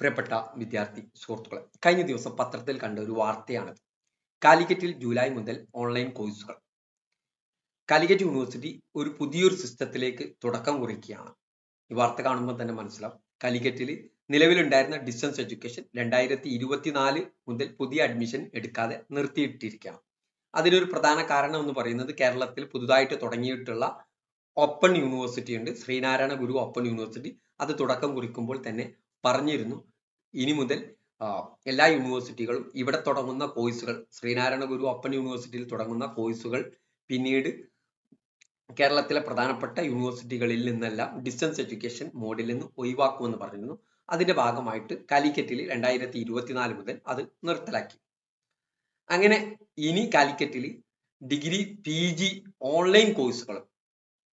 പ്രിയപ്പെട്ട വിദ്യാർത്ഥി സുഹൃത്തുക്കളെ കഴിഞ്ഞ ദിവസം പത്രത്തിൽ കണ്ട ഒരു വാർത്തയാണിത്. കാലിക്കറ്റിൽ ജൂലൈ മുതൽ ഓൺലൈൻ കോഴ്സുകൾ കാലിക്കറ്റ് യൂണിവേഴ്സിറ്റി ഒരു പുതിയൊരു സിസ്റ്റത്തിലേക്ക് തുടക്കം കുറിക്കുകയാണ്. ഈ വാർത്ത കാണുമ്പോൾ തന്നെ മനസ്സിലാവും. കാലിക്കറ്റിൽ നിലവിലുണ്ടായിരുന്ന ഡിസ്റ്റൻസ് എഡ്യൂക്കേഷൻ രണ്ടായിരത്തി ഇരുപത്തിനാല് മുതൽ പുതിയ അഡ്മിഷൻ എടുക്കാതെ നിർത്തിയിട്ടിരിക്കുകയാണ്. അതിനൊരു പ്രധാന കാരണം എന്ന് പറയുന്നത് കേരളത്തിൽ പുതുതായിട്ട് തുടങ്ങിയിട്ടുള്ള ഓപ്പൺ യൂണിവേഴ്സിറ്റി ഉണ്ട്. ശ്രീനാരായണ ഗുരു ഓപ്പൺ യൂണിവേഴ്സിറ്റി അത് തുടക്കം കുറിക്കുമ്പോൾ തന്നെ പറഞ്ഞിരുന്നു. ഇനി മുതൽ എല്ലാ യൂണിവേഴ്സിറ്റികളും ഇവിടെ തുടങ്ങുന്ന കോഴ്സുകൾ ശ്രീനാരായണ ഗുരു അപ്പൻ യൂണിവേഴ്സിറ്റിയിൽ തുടങ്ങുന്ന കോഴ്സുകൾ പിന്നീട് കേരളത്തിലെ പ്രധാനപ്പെട്ട യൂണിവേഴ്സിറ്റികളിൽ നിന്നെല്ലാം ഡിസ്റ്റൻസ് എഡ്യൂക്കേഷൻ മോഡിൽ നിന്ന് ഒഴിവാക്കുമെന്ന് പറഞ്ഞിരുന്നു. അതിന്റെ ഭാഗമായിട്ട് കാലിക്കറ്റിൽ രണ്ടായിരത്തി ഇരുപത്തിനാല് മുതൽ അത് നിർത്തലാക്കി. അങ്ങനെ ഇനി കാലിക്കറ്റിൽ ഡിഗ്രി പി ജി ഓൺലൈൻ കോഴ്സുകൾ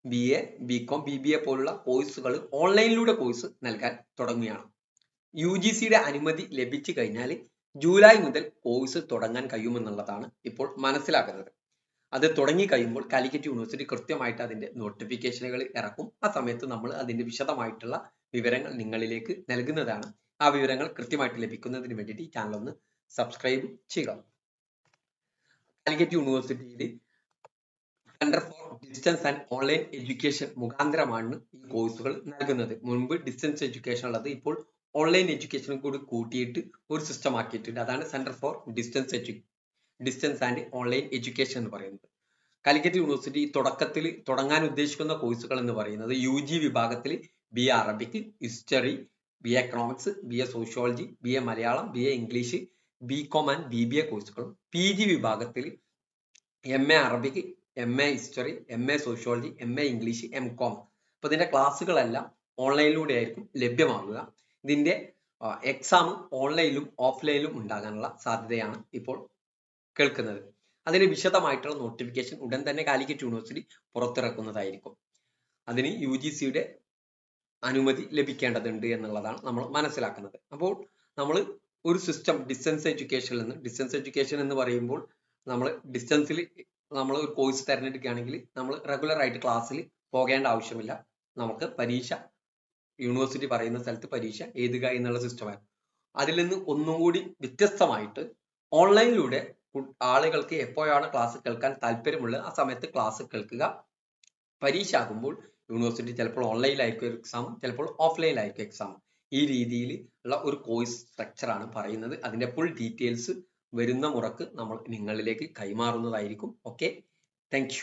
B A B com B B A പോലുള്ള കോഴ്സുകൾ ഓൺലൈനിലൂടെ കോഴ്സ് നൽകാൻ തുടങ്ങുകയാണ്. യു ജി സിയുടെ അനുമതി ലഭിച്ചു കഴിഞ്ഞാൽ ജൂലൈ മുതൽ കോഴ്സ് തുടങ്ങാൻ കഴിയുമെന്നുള്ളതാണ് ഇപ്പോൾ മനസ്സിലാക്കുന്നത്. അത് തുടങ്ങി കഴിയുമ്പോൾ കാലിക്കറ്റ് യൂണിവേഴ്സിറ്റി കൃത്യമായിട്ട് അതിന്റെ നോട്ടിഫിക്കേഷനുകൾ ഇറക്കും. ആ സമയത്ത് നമ്മൾ അതിന്റെ വിശദമായിട്ടുള്ള വിവരങ്ങൾ നിങ്ങളിലേക്ക് നൽകുന്നതാണ്. ആ വിവരങ്ങൾ കൃത്യമായിട്ട് ലഭിക്കുന്നതിന് വേണ്ടിയിട്ട് ഈ ചാനൽ ഒന്ന് സബ്സ്ക്രൈബ് ചെയ്യുക. കാലിക്കറ്റ് യൂണിവേഴ്സിറ്റിയിൽ centre for distance and online education മുഖാന്തരമാണ് ഈ കോഴ്സുകൾ നൽകുന്നത്. മുൻപ് ഡിസ്റ്റൻസ് എഡ്യൂക്കേഷൻ ഉള്ളത് ഇപ്പോൾ ഓൺലൈൻ എഡ്യൂക്കേഷനും കൂടി കൂട്ടിയിട്ട് ഒരു സിസ്റ്റം ആക്കിയിട്ടുണ്ട്. അതാണ് centre for distance edu distance and online education എന്ന് പറയുന്നത്. കാലിക്കറ്റ് യൂണിവേഴ്സിറ്റി തുടക്കത്തിൽ തുടങ്ങാൻ ഉദ്ദേശിക്കുന്ന കോഴ്സുകൾ എന്ന് പറയുന്നത് യു ജി വിഭാഗത്തിൽ B A Arabic history B A economics B A sociology B A Malayalam B A English B com and B B A കോഴ്സുകളും പി ജി വിഭാഗത്തിൽ M A Arabic M A history M A sociology M A English M com അപ്പൊ ഇതിന്റെ ക്ലാസ്സുകളെല്ലാം ഓൺലൈനിലൂടെ ആയിരിക്കും ലഭ്യമാകുക. ഇതിന്റെ exam ഓൺലൈനിലും ഓഫ്ലൈനിലും ഉണ്ടാകാനുള്ള സാധ്യതയാണ് ഇപ്പോൾ കേൾക്കുന്നത്. അതിന് വിശദമായിട്ടുള്ള നോട്ടിഫിക്കേഷൻ ഉടൻ തന്നെ കാലിക്കറ്റ് യൂണിവേഴ്സിറ്റി പുറത്തിറക്കുന്നതായിരിക്കും. അതിന് യു ജി സിയുടെ അനുമതി ലഭിക്കേണ്ടതുണ്ട് എന്നുള്ളതാണ് നമ്മൾ മനസ്സിലാക്കുന്നത്. അപ്പോൾ നമ്മൾ ഒരു സിസ്റ്റം ഡിസ്റ്റൻസ് എഡ്യൂക്കേഷനിൽ നിന്ന് ഡിസ്റ്റൻസ് എഡ്യൂക്കേഷൻ എന്ന് പറയുമ്പോൾ നമ്മൾ ഡിസ്റ്റൻസിൽ നമ്മൾ ഒരു കോഴ്സ് തിരഞ്ഞെടുക്കുകയാണെങ്കിൽ നമ്മൾ റെഗുലർ ആയിട്ട് ക്ലാസ്സിൽ പോകേണ്ട ആവശ്യമില്ല. നമുക്ക് പരീക്ഷ യൂണിവേഴ്സിറ്റി പറയുന്ന സ്ഥലത്ത് പരീക്ഷ എഴുതുക എന്നുള്ള സിസ്റ്റമാണ് അതിൽ നിന്ന് ഒന്നും കൂടി വ്യത്യസ്തമായിട്ട് ഓൺലൈനിലൂടെ ആളുകൾക്ക് എപ്പോഴാണ് ക്ലാസ് കേൾക്കാൻ താല്പര്യമുള്ളത് ആ സമയത്ത് ക്ലാസ് കേൾക്കുക. പരീക്ഷ ആകുമ്പോൾ യൂണിവേഴ്സിറ്റി ചിലപ്പോൾ ഓൺലൈനിലായിരിക്കും എക്സാം ചിലപ്പോൾ ഓഫ്ലൈനിലായിരിക്കും എക്സാം ഈ രീതിയിൽ ഉള്ള ഒരു കോഴ്സ് സ്ട്രക്ചറാണ് പറയുന്നത്. അതിന്റെ ഫുൾ ഡീറ്റെയിൽസ് വരുന്ന മുറക്ക് നമ്മൾ നിങ്ങളിലേക്ക് കൈമാറുന്നതായിരിക്കും. Okay thank